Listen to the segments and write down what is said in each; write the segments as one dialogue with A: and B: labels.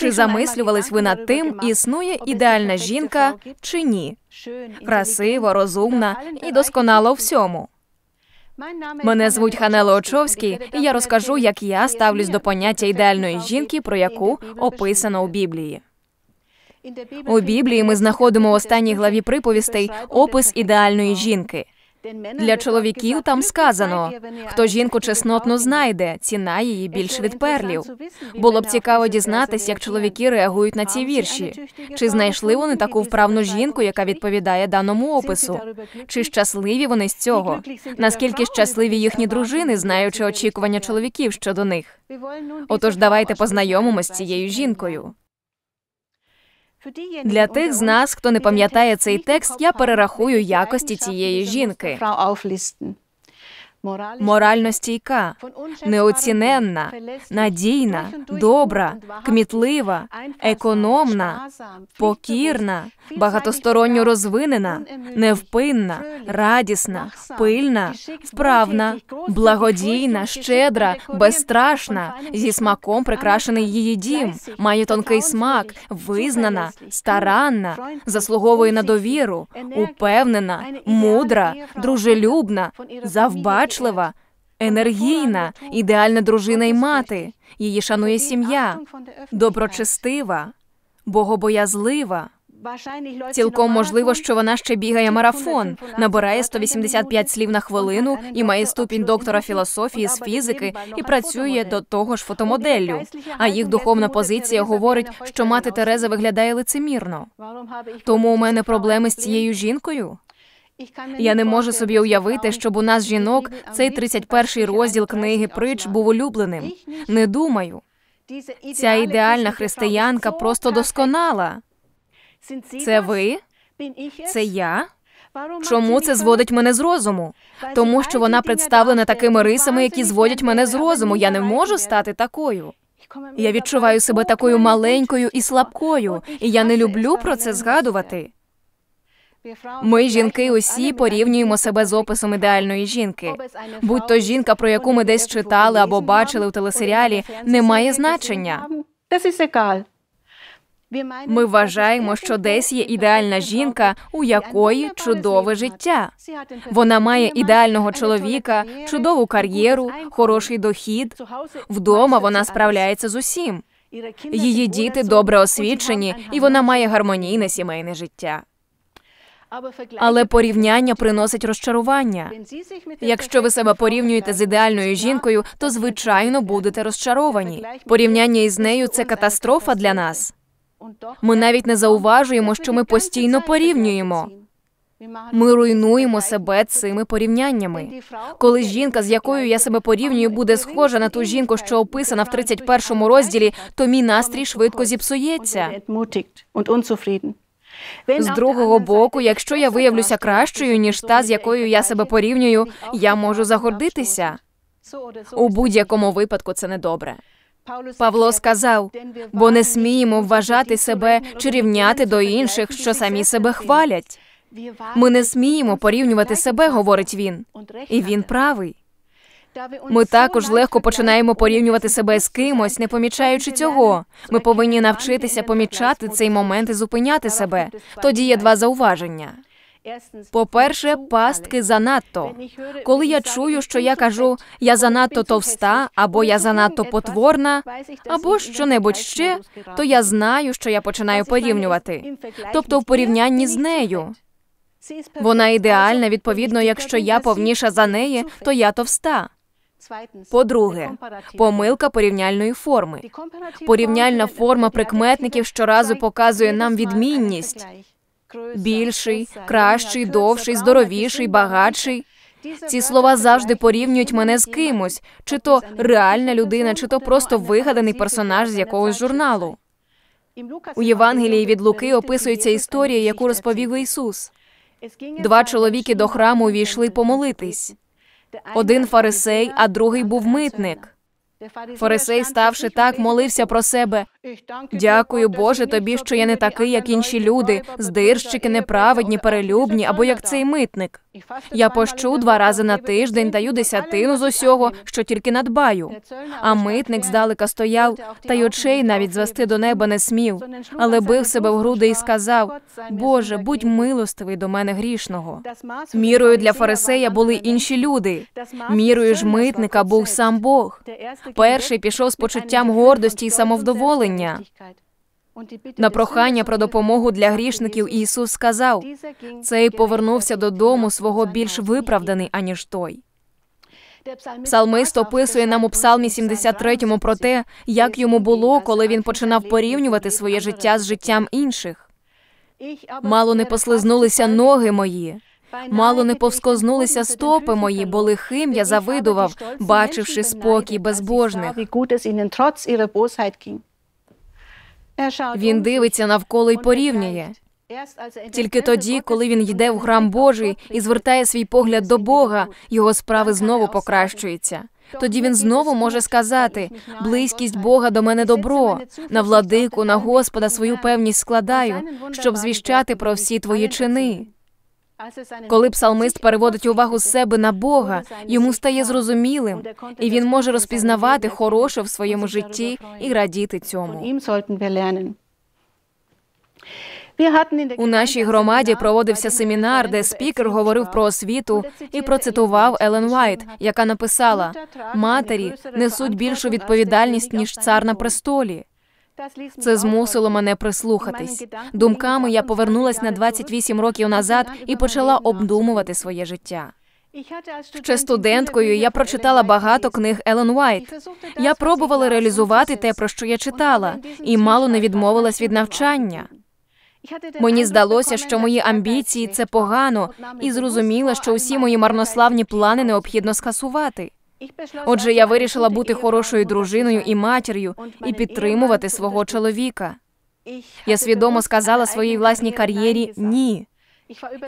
A: Чи замислювались ви над тим, існує ідеальна жінка чи ні? Красива, розумна і досконала у всьому. Мене звуть Ханело Очовський, і я розкажу, як я ставлюсь до поняття ідеальної жінки, про яку описано у Біблії. У Біблії ми знаходимо в останній главі приповістей опис ідеальної жінки. Для чоловіків там сказано, хто жінку чеснотну знайде, ціна її більш від перлів. Було б цікаво дізнатись, як чоловіки реагують на ці вірші. Чи знайшли вони таку вправну жінку, яка відповідає даному опису? Чи щасливі вони з цього? Наскільки щасливі їхні дружини, знаючи очікування чоловіків щодо них? Отож, давайте познайомимось з цією жінкою. Для тих з нас, хто не пам'ятає цей текст, я перерахую якості цієї жінки. Морально стійка, неоціненна, надійна, добра, кмітлива, економна, покірна, багатосторонньо розвинена, невпинна, радісна, пильна, вправна, благодійна, щедра, безстрашна, зі смаком прикрашений її дім, має тонкий смак, визнана, старанна, заслуговує на довіру, упевнена, мудра, дружелюбна, завбачлива. Енергійна, ідеальна дружина й мати, її шанує сім'я, доброчестива, богобоязлива. Цілком можливо, що вона ще бігає марафон, набирає 185 слів на хвилину і має ступінь доктора філософії з фізики і працює до того ж фотомоделлю. А їх духовна позиція говорить, що мати Тереза виглядає лицемірно. Тому у мене проблеми з цією жінкою. Я не можу собі уявити, щоб у нас жінок цей 31-й розділ книги притч був улюбленим. Не думаю. Ця ідеальна християнка просто досконала. Це ви? Це я? Чому це зводить мене з розуму? Тому що вона представлена такими рисами, які зводять мене з розуму. Я не можу стати такою. Я відчуваю себе такою маленькою і слабкою, і я не люблю про це згадувати. Ми, жінки, усі порівнюємо себе з описом ідеальної жінки. Будь то жінка, про яку ми десь читали або бачили у телесеріалі, не має значення. Ми вважаємо, що десь є ідеальна жінка, у якої чудове життя. Вона має ідеального чоловіка, чудову кар'єру, хороший дохід. Вдома вона справляється з усім. Її діти добре освічені, і вона має гармонійне сімейне життя. Але порівняння приносить розчарування. Якщо ви себе порівнюєте з ідеальною жінкою, то звичайно будете розчаровані. Порівняння із нею це катастрофа для нас. Ми навіть не зауважуємо, що ми постійно порівнюємо. Ми руйнуємо себе цими порівняннями. Коли жінка, з якою я себе порівнюю, буде схожа на ту жінку, що описана в 31 розділі, то мій настрій швидко зіпсується. З другого боку, якщо я виявлюся кращою, ніж та, з якою я себе порівнюю, я можу загордитися. У будь-якому випадку це недобре. Павло сказав, бо не сміємо вважати себе чи рівняти до інших, що самі себе хвалять. Ми не сміємо порівнювати себе, говорить він, і він правий. Ми також легко починаємо порівнювати себе з кимось, не помічаючи цього. Ми повинні навчитися помічати цей момент і зупиняти себе. Тоді є два зауваження. По-перше, пастки занадто. Коли я чую, що я кажу я занадто товста, або я занадто потворна, або що-небудь ще, то я знаю, що я починаю порівнювати. Тобто в порівнянні з нею. Вона ідеальна, відповідно, якщо я повніша за неї, то я товста. По-друге, помилка порівняльної форми. Порівняльна форма прикметників щоразу показує нам відмінність більший, кращий, довший, здоровіший, багатший. Ці слова завжди порівнюють мене з кимось, чи то реальна людина, чи то просто вигаданий персонаж з якогось журналу. У Євангелії від Луки описується історія, яку розповів Ісус. Два чоловіки до храму увійшли помолитись. Один фарисей, а другий був митник. Фарисей, ставши так, молився про себе. Дякую, Боже, тобі, що я не такий, як інші люди, здирщики, неправедні, перелюбні або як цей митник. Я пощу два рази на тиждень, даю десятину з усього, що тільки надбаю. А митник здалека стояв, та й очей навіть звести до неба не смів, але бив себе в груди і сказав: Боже, будь милостивий до мене грішного. Мірою для фарисея були інші люди. Мірою ж митника був сам Бог. Перший пішов з почуттям гордості і самовдоволення. На прохання про допомогу для грішників Ісус сказав: цей повернувся додому свого більш виправданий, аніж той. Псалмист описує нам у Псалмі 73 про те, як йому було, коли він починав порівнювати своє життя з життям інших. Мало не послизнулися ноги мої, мало не повскознулися стопи мої, бо лихим я завидував, бачивши спокій безбожних. Він дивиться навколо й порівнює. Тільки тоді, коли він йде в храм Божий і звертає свій погляд до Бога, його справи знову покращуються. Тоді він знову може сказати: близькість Бога до мене добро, на владику, на Господа свою певність складаю, щоб звіщати про всі твої чини. Коли псалмист переводить увагу з себе на Бога, йому стає зрозумілим, і він може розпізнавати хороше в своєму житті і радіти цьому. У нашій громаді проводився семінар, де спікер говорив про освіту і процитував Елен Вайт, яка написала: матері несуть більшу відповідальність ніж цар на престолі. Це змусило мене прислухатись. Думками я повернулась на 28 років назад і почала обдумувати своє життя. Ще студенткою я прочитала багато книг Елен Уайт. Я пробувала реалізувати те, про що я читала, і мало не відмовилась від навчання. Мені здалося, що мої амбіції це погано, і зрозуміла, що усі мої марнославні плани необхідно скасувати. Отже, я вирішила бути хорошою дружиною і матір'ю і підтримувати свого чоловіка. Я свідомо сказала своїй власній кар'єрі ні.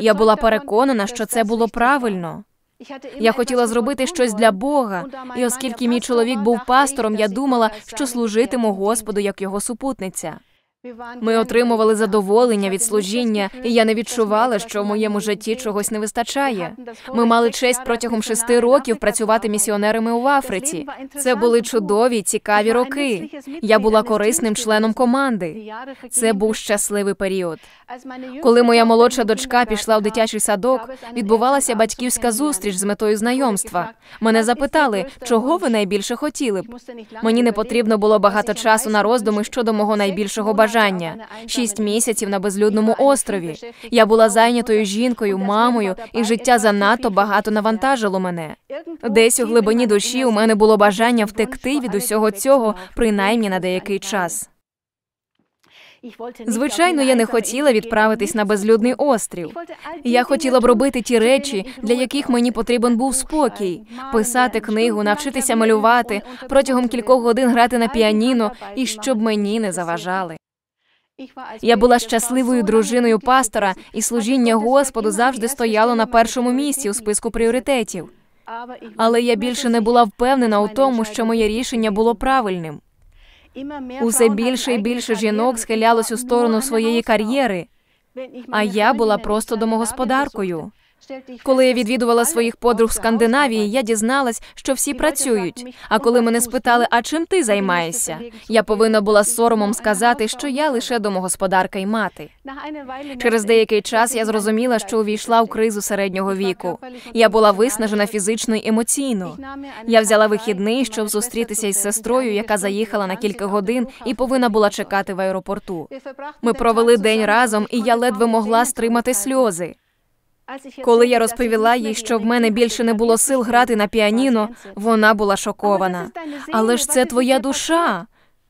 A: Я була переконана, що це було правильно. Я хотіла зробити щось для Бога, і оскільки мій чоловік був пастором, я думала, що служитиму Господу як його супутниця. Ми отримували задоволення від служіння, і я не відчувала, що в моєму житті чогось не вистачає. Ми мали честь протягом шести років працювати місіонерами у Африці. Це були чудові, цікаві роки. Я була корисним членом команди. Це був щасливий період. Коли моя молодша дочка пішла в дитячий садок, відбувалася батьківська зустріч з метою знайомства. Мене запитали, чого ви найбільше хотіли б. Мені не потрібно було багато часу на роздуми щодо мого найбільшого бажання бажання шість місяців на безлюдному острові. Я була зайнятою жінкою, мамою, і життя занадто багато навантажило мене. Десь у глибині душі у мене було бажання втекти від усього цього, принаймні на деякий час. Звичайно, я не хотіла відправитись на безлюдний острів. Я хотіла б робити ті речі, для яких мені потрібен був спокій, писати книгу, навчитися малювати, протягом кількох годин грати на піаніно і щоб мені не заважали. Я була щасливою дружиною пастора, і служіння Господу завжди стояло на першому місці у списку пріоритетів. Але я більше не була впевнена у тому, що моє рішення було правильним. Усе більше і більше жінок схилялось у сторону своєї кар'єри, а я була просто домогосподаркою. Коли я відвідувала своїх подруг в Скандинавії, я дізналась, що всі працюють. А коли мене спитали, а чим ти займаєшся, я повинна була з соромом сказати, що я лише домогосподарка й мати. Через деякий час я зрозуміла, що увійшла в кризу середнього віку. Я була виснажена фізично й емоційно. Я взяла вихідний, щоб зустрітися із сестрою, яка заїхала на кілька годин і повинна була чекати в аеропорту. Ми провели день разом, і я ледве могла стримати сльози. Коли я розповіла їй, що в мене більше не було сил грати на піаніно, вона була шокована. Але ж це твоя душа.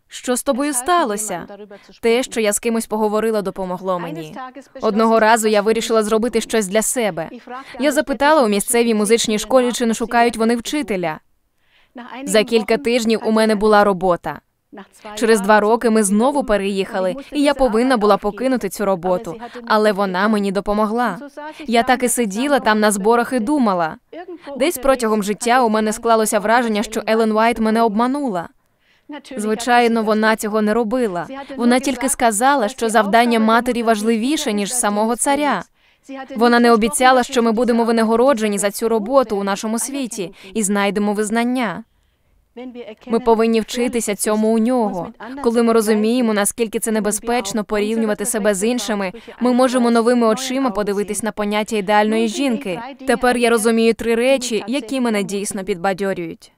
A: Що з тобою сталося? Те, що я з кимось поговорила, допомогло мені. Одного разу я вирішила зробити щось для себе. Я запитала у місцевій музичній школі, чи не шукають вони вчителя. За кілька тижнів у мене була робота. Через два роки ми знову переїхали, і я повинна була покинути цю роботу, але вона мені допомогла. Я так і сиділа там на зборах і думала. Десь протягом життя у мене склалося враження, що Елен Вайт мене обманула. Звичайно, вона цього не робила. Вона тільки сказала, що завдання матері важливіше ніж самого царя. Вона не обіцяла, що ми будемо винагороджені за цю роботу у нашому світі і знайдемо визнання. Ми повинні вчитися цьому у нього. Коли ми розуміємо, наскільки це небезпечно порівнювати себе з іншими, ми можемо новими очима подивитись на поняття ідеальної жінки. Тепер я розумію три речі, які мене дійсно підбадьорюють.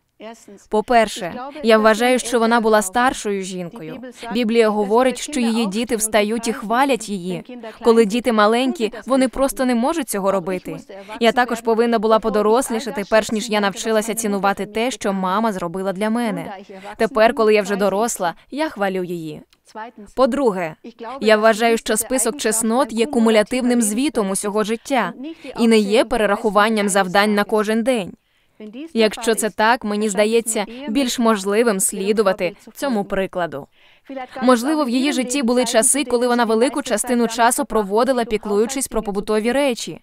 A: По-перше, я вважаю, що вона була старшою жінкою. Біблія говорить, що її діти встають і хвалять її. Коли діти маленькі, вони просто не можуть цього робити. Я також повинна була подорослішати, перш ніж я навчилася цінувати те, що мама зробила для мене. Тепер, коли я вже доросла, я хвалю її. По-друге, я вважаю, що список чеснот є кумулятивним звітом усього життя і не є перерахуванням завдань на кожен день. Якщо це так, мені здається більш можливим слідувати цьому прикладу. Можливо, в її житті були часи, коли вона велику частину часу проводила, піклуючись про побутові речі.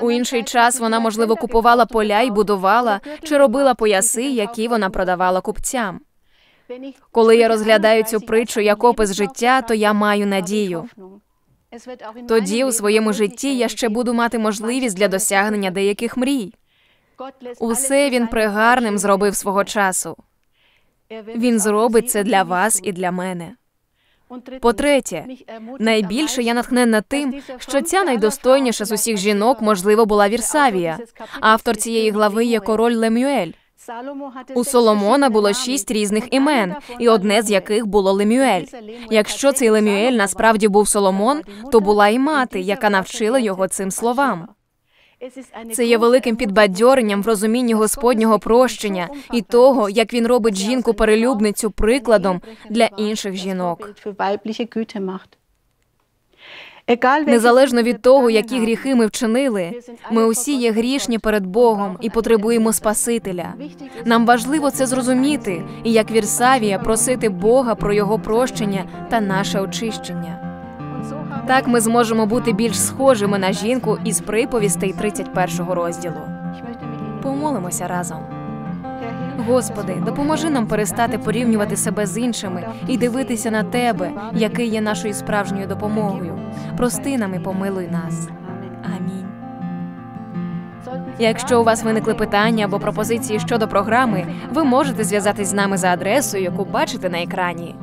A: У інший час вона, можливо, купувала поля і будувала чи робила пояси, які вона продавала купцям. Коли я розглядаю цю притчу як опис життя, то я маю надію. Тоді у своєму житті я ще буду мати можливість для досягнення деяких мрій. Усе він пригарним зробив свого часу. Він зробить це для вас і для мене. По-третє, найбільше я натхненна тим, що ця найдостойніша з усіх жінок, можливо, була Вірсавія. Автор цієї глави є король Лемюель. У Соломона було шість різних імен, і одне з яких було Лемюель. Якщо цей Лемюель насправді був Соломон, то була і мати, яка навчила його цим словам. Це є великим підбадьоренням в розумінні Господнього прощення і того, як він робить жінку перелюбницю прикладом для інших жінок. Незалежно від того, які гріхи ми вчинили, ми усі є грішні перед Богом і потребуємо Спасителя. Нам важливо це зрозуміти, і як Вірсавія просити Бога про його прощення та наше очищення. Так ми зможемо бути більш схожими на жінку із приповістей 31 розділу. Помолимося разом. Господи, допоможи нам перестати порівнювати себе з іншими і дивитися на тебе, який є нашою справжньою допомогою. Прости нам і помилуй нас. Амінь. Якщо у вас виникли питання або пропозиції щодо програми, ви можете зв'язатись з нами за адресою, яку бачите на екрані.